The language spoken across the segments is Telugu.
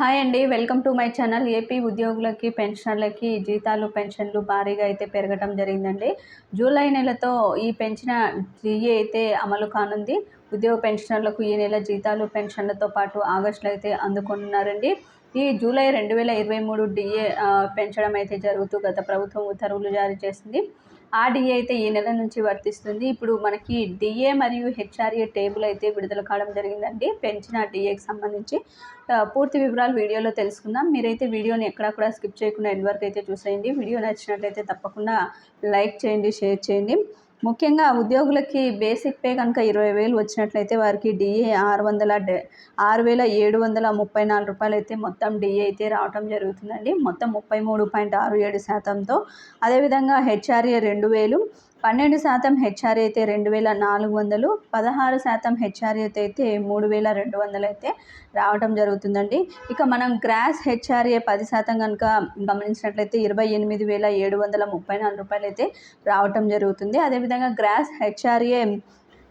హాయ్ అండి welcome to my channel. AP ఉద్యోగులకి పెన్షనర్లకి జీతాలు పెన్షన్లు భారీగా అయితే పెరగడం జరిగిందండి. జూలై నెలతో ఈ పెంచిన జీఏ అయితే అమలు కానుంది ఉద్యోగ పెన్షనర్లకు ఈ నెల జీతాలు పెన్షన్లతో పాటు ఆగస్టులో అయితే అందుకుంటున్నారండి ఈ జూలై రెండు వేల ఇరవై మూడు డిఏ పెంచడం అయితే జరుగుతూ గత ప్రభుత్వం ఉత్తర్వులు జారీ చేసింది. ఆ డిఏ అయితే ఈ నెల నుంచి వర్తిస్తుంది. ఇప్పుడు మనకి డిఏ మరియు హెచ్ఆర్ఏ టేబుల్ అయితే విడుదల కావడం జరిగిందండి. పెంచిన డిఏకి సంబంధించి పూర్తి వివరాలు వీడియోలో తెలుసుకుందాం. మీరైతే వీడియోని ఎక్కడా కూడా స్కిప్ చేయకుండా ఎండ్ వరకు అయితే చూసేయండి. వీడియో నచ్చినట్లయితే తప్పకుండా లైక్ చేయండి షేర్ చేయండి. ముఖ్యంగా ఉద్యోగులకి బేసిక్ పే కనుక ఇరవై వేలు వచ్చినట్లయితే వారికి డిఏ ఆరు వందల డె ఆరు వేల ఏడు వందల ముప్పై నాలుగు రూపాయలు అయితే మొత్తం డిఏ అయితే రావటం జరుగుతుందండి. మొత్తం ముప్పై మూడు పాయింట్ ఆరు ఏడు శాతంతో అదేవిధంగా హెచ్ఆర్ఏ రెండు వేలు పన్నెండు శాతం హెచ్ఆర్ఏ అయితే రెండు వేల నాలుగు వందలు పదహారు శాతం హెచ్ఆర్ఏ అయితే మూడు వేల రెండు వందలు అయితే రావడం జరుగుతుందండి. ఇక మనం గ్రాస్ హెచ్ఆర్ఏ పది శాతం కనుక గమనించినట్లయితే ఇరవై ఎనిమిది వేల ఏడు వందల ముప్పై నాలుగు రూపాయలు అయితే రావటం జరుగుతుంది. అదేవిధంగా గ్రాస్ హెచ్ఆర్ఏ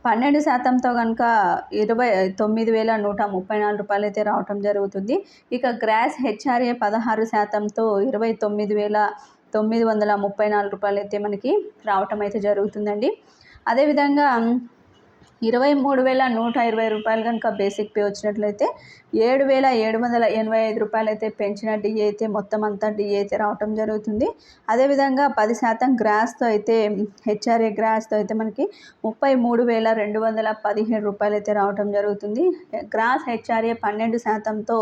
పన్నెండు శాతంతో కనుక ఇరవై తొమ్మిది వేల నూట ముప్పై నాలుగు రూపాయలు అయితే రావటం జరుగుతుంది. ఇక గ్రాస్ హెచ్ఆర్ఏ పదహారు శాతంతో ఇరవై తొమ్మిది వేల తొమ్మిది వందల ముప్పై నాలుగు రూపాయలు అయితే మనకి రావటం అయితే జరుగుతుందండి. అదేవిధంగా ఇరవై మూడు వేల నూట ఇరవై రూపాయలు కనుక బేసిక్ పే వచ్చినట్లయితే ఏడు వేల ఏడు వందల ఎనభై ఐదు రూపాయలు అయితే పెంచిన డిఏ అయితే మొత్తం అంతా డిఏ అయితే రావటం జరుగుతుంది. అదేవిధంగా పది శాతం గ్రాస్తో అయితే హెచ్ఆర్ఏ గ్రాస్తో అయితే మనకి ముప్పై మూడు వేల రెండు వందల పదిహేడు రూపాయలు అయితే రావటం జరుగుతుంది. గ్రాస్ హెచ్ఆర్ఏ పన్నెండు శాతంతో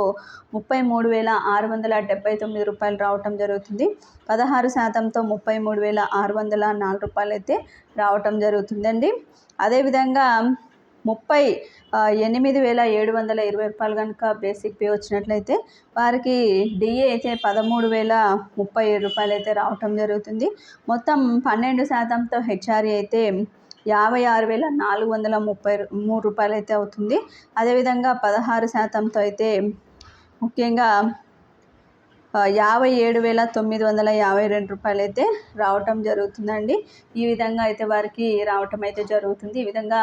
ముప్పై మూడు వేల ఆరు వందల డెబ్బై తొమ్మిది రూపాయలు రావటం జరుగుతుంది. పదహారు శాతంతో ముప్పై మూడు వేల ఆరు వందల నాలుగు రూపాయలు అయితే రావటం జరుగుతుందండి. అదేవిధంగా ముప్పై ఎనిమిది వేల ఏడు వందల ఇరవై రూపాయలు కనుక బేసిక్ పే వచ్చినట్లయితే వారికి డిఏ అయితే పదమూడు వేల ముప్పై ఏడు రూపాయలు అయితే రావటం జరుగుతుంది. మొత్తం పన్నెండు శాతంతో హెచ్ఆర్ఏ అయితే యాభై ఆరు వేల నాలుగు వందల ముప్పై మూడు రూపాయలు అయితే అవుతుంది. అదేవిధంగా పదహారు శాతంతో అయితే ముఖ్యంగా యాభై ఏడు వేల తొమ్మిది వందల యాభై రెండు రూపాయలు అయితే రావటం జరుగుతుందండి. ఈ విధంగా అయితే వారికి రావటం అయితే జరుగుతుంది. ఈ విధంగా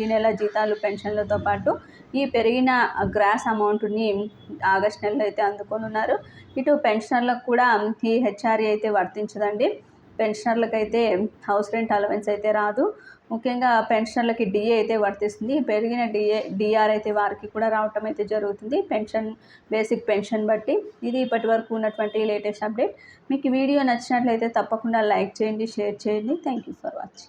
ఈ నెల జీతాలు పెన్షన్లతో పాటు ఈ పెరిగిన గ్రాస్ అమౌంట్ని ఆగస్ట్ నెలలో అయితే అందుకొని ఉన్నారు. ఇటు పెన్షనర్లకు కూడా ఈ హెచ్ఆర్ఏ అయితే వర్తించదండి. పెన్షనర్లకైతే హౌస్ రెంట్ అలవెన్స్ అయితే రాదు. ముఖ్యంగా పెన్షనర్లకి డిఏ అయితే వర్తిస్తుంది. పెరిగిన డిఏ డిఆర్ అయితే వారికి కూడా రావటం అయితే జరుగుతుంది. పెన్షన్ బేసిక్ పెన్షన్ బట్టి. ఇది ఇప్పటి వరకు ఉన్నటువంటి లేటెస్ట్ అప్డేట్. మీకు వీడియో నచ్చినట్లయితే తప్పకుండా లైక్ చేయండి షేర్ చేయండి. Thank you for watching